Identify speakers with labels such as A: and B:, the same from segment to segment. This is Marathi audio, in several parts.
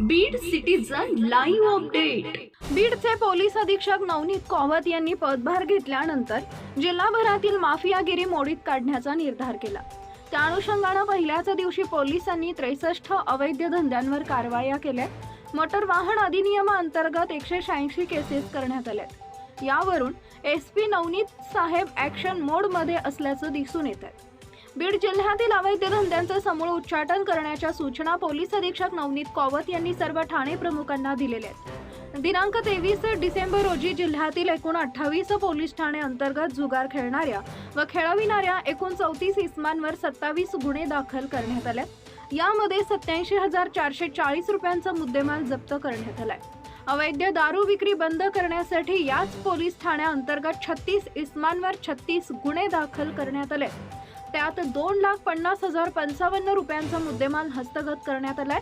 A: बीड सिटीजन लाईव्ह अपडेट
B: बीडचे पोलीस अधीक्षक नवनीत कॉवत यांनी पदभार घेतल्यानंतर जिल्हाभरातील माफियागिरी मोडीत काढण्याचा निर्धार केला. त्या अनुषंगानं पहिल्याच दिवशी पोलिसांनी त्रेसष्ट अवैध धंद्यांवर कारवाया केल्या. मोटर वाहन अधिनियमाअंतर्गत एकशे शहाऐंशी केसेस करण्यात आल्या. यावरून एस पी नवनीत साहेब ऍक्शन मोडमध्ये असल्याचं दिसून येत आहे बीड जिल्ह्यातील अवैध धंद्यांचं समूळ उच्चाटन करण्याच्या सूचना पोलीस अधीक्षक नवनीत कॉवत यांनी सर्व ठाणे प्रमुखांना दिलेल्या आहेत. दिनांक तेवीस डिसेंबर रोजी जिल्ह्यातील एकूण अठ्ठावीस पोलीस ठाणे अंतर्गत जुगार खेळणाऱ्या व खेळविणाऱ्या एकूण चौतीस इसमांवर सत्तावीस गुन्हे दाखल करण्यात आले. यामध्ये सत्याऐंशी हजार चारशे चाळीस रुपयांचा मुद्देमाल जप्त करण्यात आलाय. अवैध दारू विक्री बंद करण्यासाठी याच पोलीस ठाण्याअंतर्गत छत्तीस इसमांवर छत्तीस गुन्हे दाखल करण्यात आले. त्यात दोन लाख पन्नास हजार पंचावन्न रुपयांचा मुद्देमाल हस्तगत करण्यात आलाय.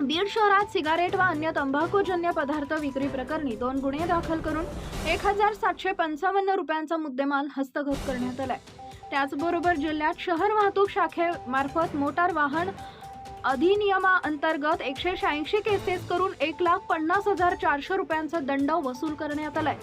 B: बीड शहरात सिगारेट व अन्य तंबाखूजन्य पदार्थ विक्री प्रकरणी दोन गुन्हे दाखल करून एक हजार सातशे पंचावन्न रुपयांचा मुद्देमाल हस्तगत करण्यात आलाय. त्याचबरोबर जिल्ह्यात शहर वाहतूक शाखेमार्फत मोटार वाहन अधिनियमाअंतर्गत एकशे शहाऐंशी केसेस करून एक लाख पन्नास हजार चारशे रुपयांचा दंड वसूल करण्यात आलाय.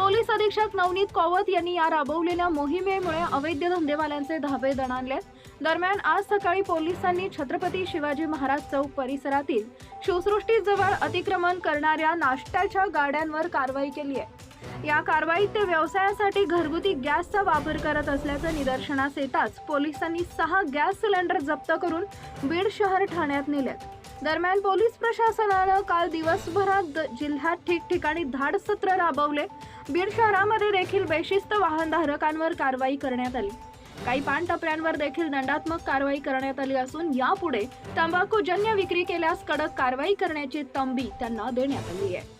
B: पोलीस अधीक्षक नवनीत कौवत यांनी या राबवलेल्या मोहिमेमुळे अवैध धंदेवाल्यांचे धाबे दणाणले. दरम्यान आज सकाळी पोलिसांनी छत्रपती शिवाजी महाराज चौक परिसरातील शिवसृष्टीजवळ अतिक्रमण करणाऱ्या नाश्त्याच्या गाड्यांवर कारवाई केली आहे. या कारवाईत ते व्यवसायासाठी घरगुती गॅसचा वापर करत असल्याचं निदर्शनास येताच पोलिसांनी सहा गॅस सिलेंडर जप्त करून बीड शहर ठाण्यात नेलेत दरम्यान पोलीस प्रशासनानं काल दिवसभरात जिल्ह्यात ठिकठिकाणी धाड सत्र राबवले. बीड शहरामध्ये देखील बेशिस्त वाहनधारकांवर कारवाई करण्यात आली. काही पानटपऱ्यांवर देखील दंडात्मक कारवाई करण्यात आली असून यापुढे तंबाखूजन्य विक्री केल्यास कडक कारवाई करण्याची तंबी त्यांना देण्यात आली आहे.